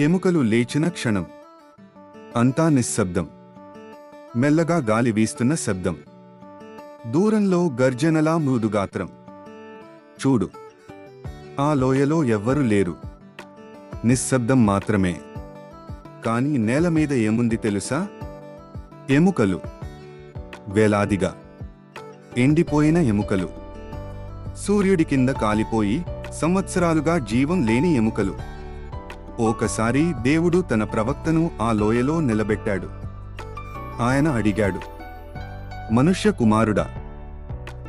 ఎముకలు లేచిన క్షణం. అంతా నిశ్శబ్దం. మెల్లగా గాలి వీస్తున్న శబ్దం. దూరంలో గర్జనలా మృదుగాత్రం. చూడు. ఆ లోయలో ఎవ్వరూ లేరు. నిశ్శబ్దం మాత్రమే. కాని నేల మీద ఏముంది తెలుసా? ఎముకలు. వేలాదిగా. ఎండిపోయిన ఎముకలు. సూర్యుడి కింద కాలిపోయి సంవత్సరాలుగా జీవం లేని ఎముకలు. ఒకసారి దేవుడు తన ప్రవక్తను ఆ లోయలో నిలబెట్టాడు. ఆయన అడిగాడు మనుష్య కుమారుడా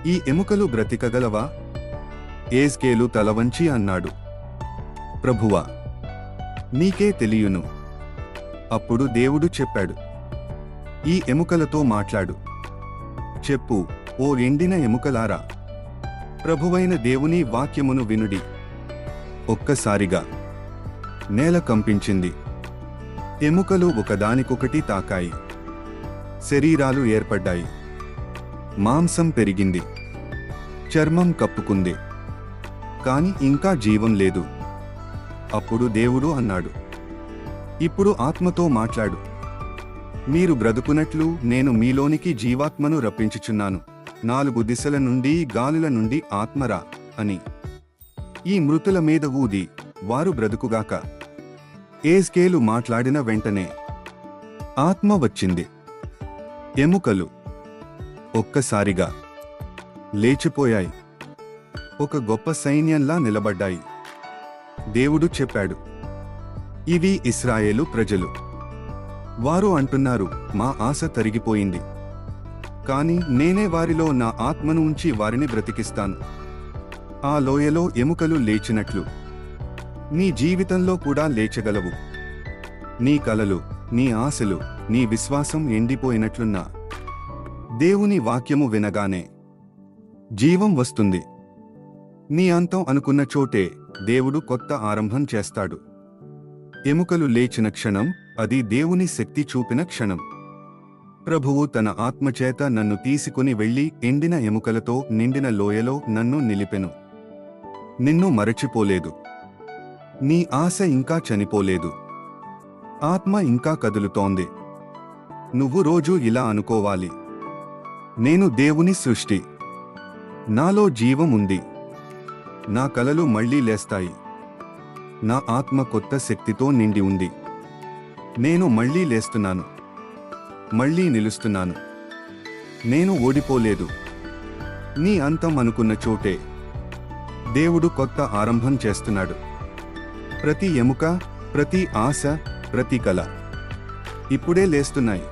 ఈ ఎముకలు బ్రతికగలవా? ఏస్కేలు తలవంచి అన్నాడు ప్రభువా నీకే తెలియను. అప్పుడు దేవుడు చెప్పాడు ఈ ఎముకలతో మాట్లాడు. చెప్పు ఓ ఎండిన ఎముకలారా ప్రభువైన దేవుని వాక్యమును వినుడి. ఒక్కసారిగా నేల కంపించింది. ఎముకలు ఒకదానికొకటి తాకాయి. శరీరాలు ఏర్పడ్డాయి. మాంసం పెరిగింది. చర్మం కప్పుకుంది. కాని ఇంకా జీవం లేదు. అప్పుడు దేవుడు అన్నాడు. ఇప్పుడు ఆత్మతో మాట్లాడు. మీరు బ్రతుకునట్లు నేను మీలోనికి జీవాత్మను రప్పించుచున్నాను. నాలుగు దిశల నుండి గాలుల నుండి ఆత్మరా అని. ఈ మృతుల మీద ఊది. వారు బ్రతుకుగాక. ఏస్కేలు మాట్లాడిన వెంటనే ఆత్మ వచ్చింది. ఎముకలు ఒక్కసారిగా లేచిపోయాయి. ఒక గొప్ప సైన్యంలా నిలబడ్డాయి. దేవుడు చెప్పాడు ఇవి ఇస్రాయేలు ప్రజలు. వారు అంటున్నారు మా ఆశ తరిగిపోయింది. కాని నేనే వారిలో నా ఆత్మను ఉంచి వారిని బ్రతికిస్తాను. ఆ లోయలో ఎముకలు లేచినట్లు నీ జీవితంలో కూడా లేచగలవు. నీ కలలు నీ ఆశలు నీ విశ్వాసం ఎండిపోయినట్లున్నా దేవుని వాక్యము వినగానే జీవం వస్తుంది. నీ అంతం అనుకున్న చోటే దేవుడు కొత్త ఆరంభం చేస్తాడు. ఎముకలు లేచిన క్షణం అది దేవుని శక్తి చూపిన క్షణం. ప్రభువు తన ఆత్మచేత నన్ను తీసుకుని వెళ్ళి ఎండిన ఎముకలతో నిండిన లోయలో నన్ను నిలిపెను. నిన్ను మరచిపోలేదు. నీ ఆశ ఇంకా చనిపోలేదు. ఆత్మ ఇంకా కదులుతోంది. నువ్వు రోజూ ఇలా అనుకోవాలి. నేను దేవుని సృష్టి. నాలో జీవం ఉంది. నా కలలు మళ్ళీ లేస్తాయి. నా ఆత్మ కొత్త శక్తితో నిండి ఉంది. నేను మళ్ళీ లేస్తున్నాను. మళ్ళీ నిలుస్తున్నాను. నేను ఓడిపోలేదు. నీ అంతం అనుకున్న చోటే దేవుడు కొత్త ఆరంభం చేస్తున్నాడు. ప్రతి ఎముక ప్రతి ఆశ ప్రతి కల ఇప్పుడే లేస్తున్నాయి.